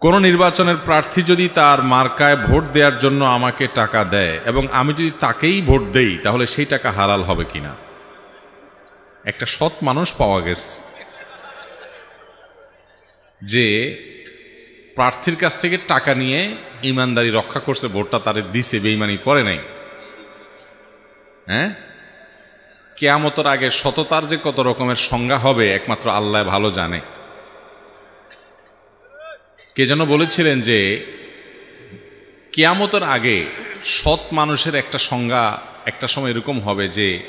কোনো নির্বাচনের প্রার্থী যদি তার মার্কায় ভোট দেওয়ার জন্য আমাকে টাকা দেয় এবং আমি যদি তাকেই ভোট দেই, তাহলে সেই টাকা হালাল হবে কিনা? একটা সৎ মানুষ পাওয়া গেছে যে প্রার্থীর কাছ থেকে টাকা নিয়ে ইমানদারি রক্ষা করছে, ভোটটা তাদের দিছে বেইমানি করে নাই। হ্যাঁ? কেয়ামতর আগে সততার যে কত রকমের সংজ্ঞা হবে, একমাত্র আল্লাহ ভালো জানে। কে যেন বলেছিলেন যে, কেয়ামতের আগে সৎ মানুষের একটা সংজ্ঞা একটা সময় এরকম হবে যে,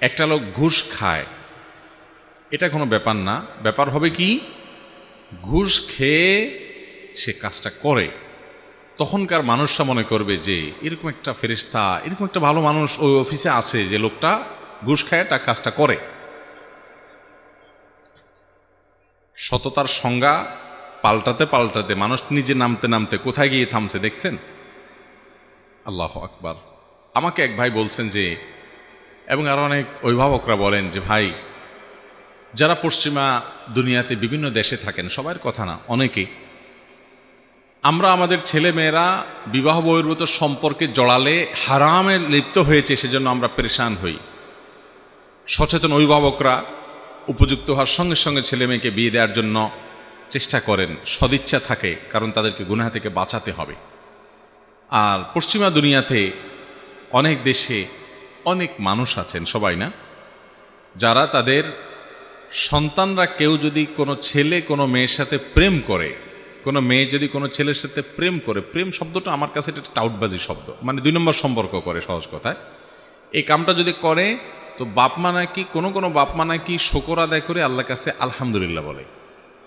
একটা লোক ঘুষ খায়। এটা কোনো ব্যাপার না। ব্যাপার হবে কি? ঘুষ খেয়ে সে কাজটা করে। তখনকার মানুষরা মনে করবে যে, এরকম একটা ফেরিস্তা এরকম একটা ভালো মানুষ ওই অফিসে আছে যে লোকটা ঘুষ খায়, তার কাজটা করে। সততার সংজ্ঞা পাল্টাতে পাল্টাতে, মানুষ নিজে নামতে নামতে কোথায় গিয়ে থামছে দেখছেন? আল্লাহ আকবার। আমাকে এক ভাই বলছেন যে, এবং আরও অনেক অভিভাবকরা বলেন যে, ভাই, যারা পশ্চিমা দুনিয়াতে বিভিন্ন দেশে থাকেন, সবার কথা না, অনেকেই। আমরা আমাদের ছেলে মেয়েরা বিবাহ বহির্ভূত সম্পর্কে জড়ালে হারামে লিপ্ত হয়েছে, সেজন্য আমরা পরেশান হই। সচেতন অভিভাবকরা উপযুক্ত হওয়ার সঙ্গে সঙ্গে ছেলে মেয়েকে বিয়ে দেওয়ার জন্য চেষ্টা করেন, সদিচ্ছা থাকে, কারণ তাদেরকে গুনাহ থেকে বাঁচাতে হবে। আর পশ্চিমা দুনিয়াতে অনেক দেশে অনেক মানুষ আছেন, সবাই না? যারা তাদের সন্তানরা কেউ যদি কোনো ছেলে কোনো মেয়ের সাথে প্রেম করে, কোনো মেয়ে যদি কোনো ছেলের সাথে প্রেম করে, প্রেম শব্দটা আমার কাছে এটা টাউটবাজি শব্দ মানে দুই নম্বর সম্পর্ক করে সহজ কথায়। এই কামটা যদি করে, তো বাপমা নাকি, কোনো কোনো বাপমা নাকি শোকর আদায় করে আল্লাহ কাছে আলহামদুলিল্লাহ বলে।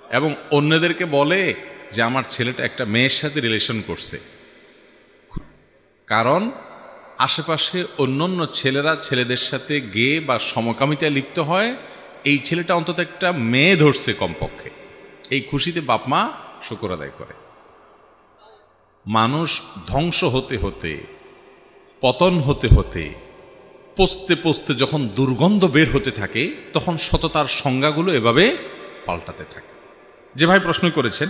এবং অন্যদেরকে বলে যে আমার ছেলেটা একটা মেয়ের সাথে রিলেশন করছে। কারণ আশেপাশে অন্যান্য ছেলেরা ছেলেদের সাথে গে বা সমকামিতায় লিপ্ত হয়, এই ছেলেটা অন্তত একটা মেয়ে ধরছে কমপক্ষে। এই খুশিতে বাপমা শুকর আদায় করে। মানুষ ধ্বংস হতে হতে, পতন হতে হতে, পস্তে পস্তে যখন দুর্গন্ধ বের হতে থাকে, তখন সততার সংজ্ঞাগুলো এভাবে পাল্টাতে থাকে। যে ভাই প্রশ্ন করেছেন,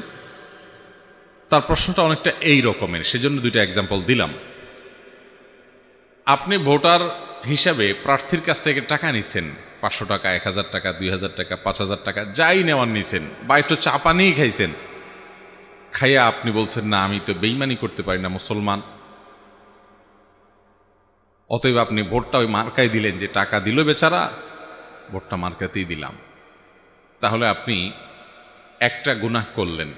তার প্রশ্নটা অনেকটা এই রকমের, সেজন্য দুইটা এক্সাম্পল দিলাম। আপনি ভোটার হিসাবে প্রার্থীর কাছ থেকে টাকা নিছেন, পাঁচশো টাকা, এক হাজার টাকা, দুই হাজার টাকা, পাঁচ হাজার টাকা, যাই নেওয়ার নিছেন বা একটু চা পানিই খাইছেন। খাইয়া আপনি বলছেন, না, আমি তো বেইমানি করতে পারি না, মুসলমান। অতএব আপনি ভোটটা ওই মার্কায় দিলেন যে টাকা দিল বেচারা, ভোটটা মার্কাতেই দিলাম। তাহলে আপনি একটা গুনাহ করলেন।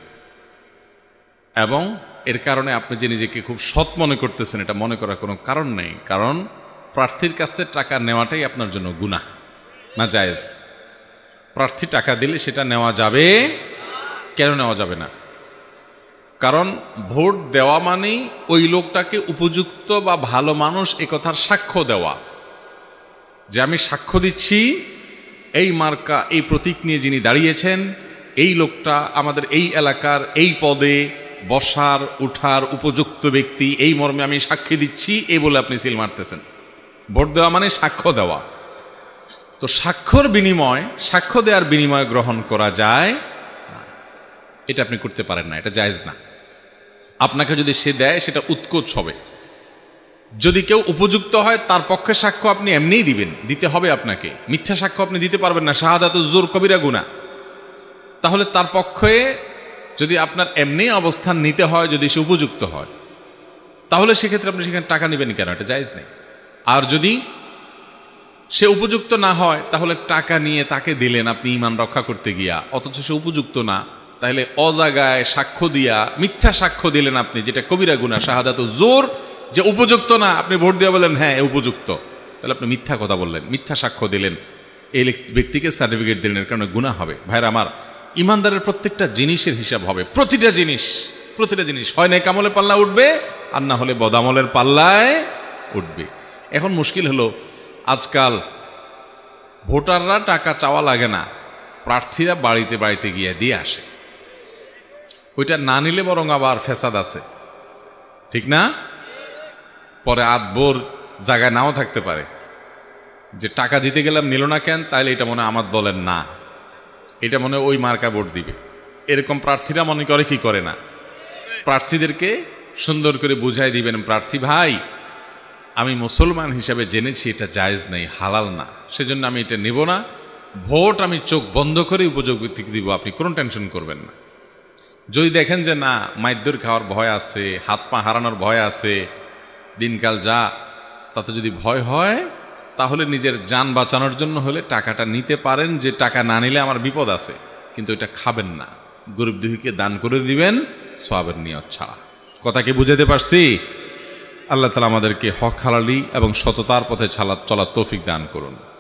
এবং এর কারণে আপনি যে নিজেকে খুব সৎ মনে করতেছেন, এটা মনে করার কোনো কারণ নেই। কারণ প্রার্থীর কাছ থেকে টাকা নেওয়াটাই আপনার জন্য গুনাহ, না জায়েজ। প্রার্থী টাকা দিলে সেটা নেওয়া যাবে, কেন নেওয়া যাবে না? কারণ ভোট দেওয়া মানেই ওই লোকটাকে উপযুক্ত বা ভালো মানুষ এ কথার সাক্ষ্য দেওয়া। যে আমি সাক্ষ্য দিচ্ছি, এই মার্কা, এই প্রতীক নিয়ে যিনি দাঁড়িয়েছেন এই লোকটা আমাদের এই এলাকার, এই পদে বসার, উঠার উপযুক্ত ব্যক্তি, এই মর্মে আমি সাক্ষী দিচ্ছি এই বলে আপনি সিল মারতেছেন। ভোট দেওয়া মানে সাক্ষ্য দেওয়া। তো সাক্ষ্যর বিনিময়, সাক্ষ্য দেওয়ার বিনিময় গ্রহণ করা যায়। এটা আপনি করতে পারেন না, এটা জায়েজ না। আপনাকে যদি সে দেয়, সেটা উৎকোচ হবে। যদি কেউ উপযুক্ত হয়, তার পক্ষে সাক্ষ্য আপনি এমনিই দিবেন, দিতে হবে আপনাকে। মিথ্যা সাক্ষ্য আপনি দিতে পারবেন না। শাহাদাত জোর কবিরা গুণা তাহলে তার পক্ষে যদি আপনার এমনি অবস্থান নিতে হয়, যদি সে উপযুক্ত হয়, তাহলে সেক্ষেত্রে আপনি সেখানে টাকা নেবেন কেন? এটা জায়েজ নেই। আর যদি সে উপযুক্ত না হয়, তাহলে টাকা নিয়ে তাকে দিলেন আপনি ইমান রক্ষা করতে গিয়া। অথচ সে উপযুক্ত না, তাহলে অজাগায় সাক্ষ্য দিয়া, মিথ্যা সাক্ষ্য দিলেন আপনি, যেটা কবিরা গুণা শাহাদাত জোর, যে উপযুক্ত না, আপনি ভোট দিয়ে বললেন হ্যাঁ উপযুক্ত। তাহলে আপনি মিথ্যা কথা বললেন, মিথ্যা সাক্ষ্য দিলেন। এই ব্যক্তিকে সার্টিফিকেট দিলেন, এর কারণে গুণা হবে। ভাইরা আমার ইমানদারের প্রত্যেকটা জিনিসের হিসাব হবে। প্রতিটা জিনিস প্রতিটা জিনিস। হয় না কামলের পাল্লা উঠবে, আর না হলে বদামলের পাল্লায় উঠবে। এখন মুশকিল হলো, আজকাল ভোটাররা টাকা চাওয়া লাগে না, প্রার্থীরা বাড়িতে বাড়িতে গিয়ে দিয়ে আসে। ওইটা না নিলে বরং আবার ফেসাদ আছে। ঠিক না? পরে আদবোর জায়গায় নাও থাকতে পারে। যে টাকা দিতে গেলাম নিল না কেন, তাইলে এটা মনে আমার দলের না। এটা মনে ওই মার্কা ভোট দিবে। এরকম প্রার্থীরা মনে করে কি করে না? প্রার্থীদেরকে সুন্দর করে বুঝাই দিবেন, প্রার্থী ভাই, আমি মুসলমান হিসাবে জেনেছি এটা জায়েজ নেই, হালাল না। সেজন্য আমি এটা নেব না। ভোট আমি চোখ বন্ধ করে উপযোগী দিব, আপনি কোনো টেনশন করবেন না। যদি দেখেন যে না, মাইদ্যর খাওয়ার ভয় আছে, হাত পা হারানোর ভয় আছে, দিনকাল যা, তাতে যদি ভয় হয় তাহলে নিজের যান বাঁচানোর জন্য হলে টাকাটা নিতে পারেন, যে টাকা না নিলে আমার বিপদ আছে। কিন্তু এটা খাবেন না। গরিব দুহিকে দান করে দিবেন সবের নিয়ত ছাড়া। কথা কি বুঝাতে পারছি? আল্লাহ তালা আমাদেরকে হক, হালালি এবং সততার পথে ছালা চলার তৌফিক দান করুন।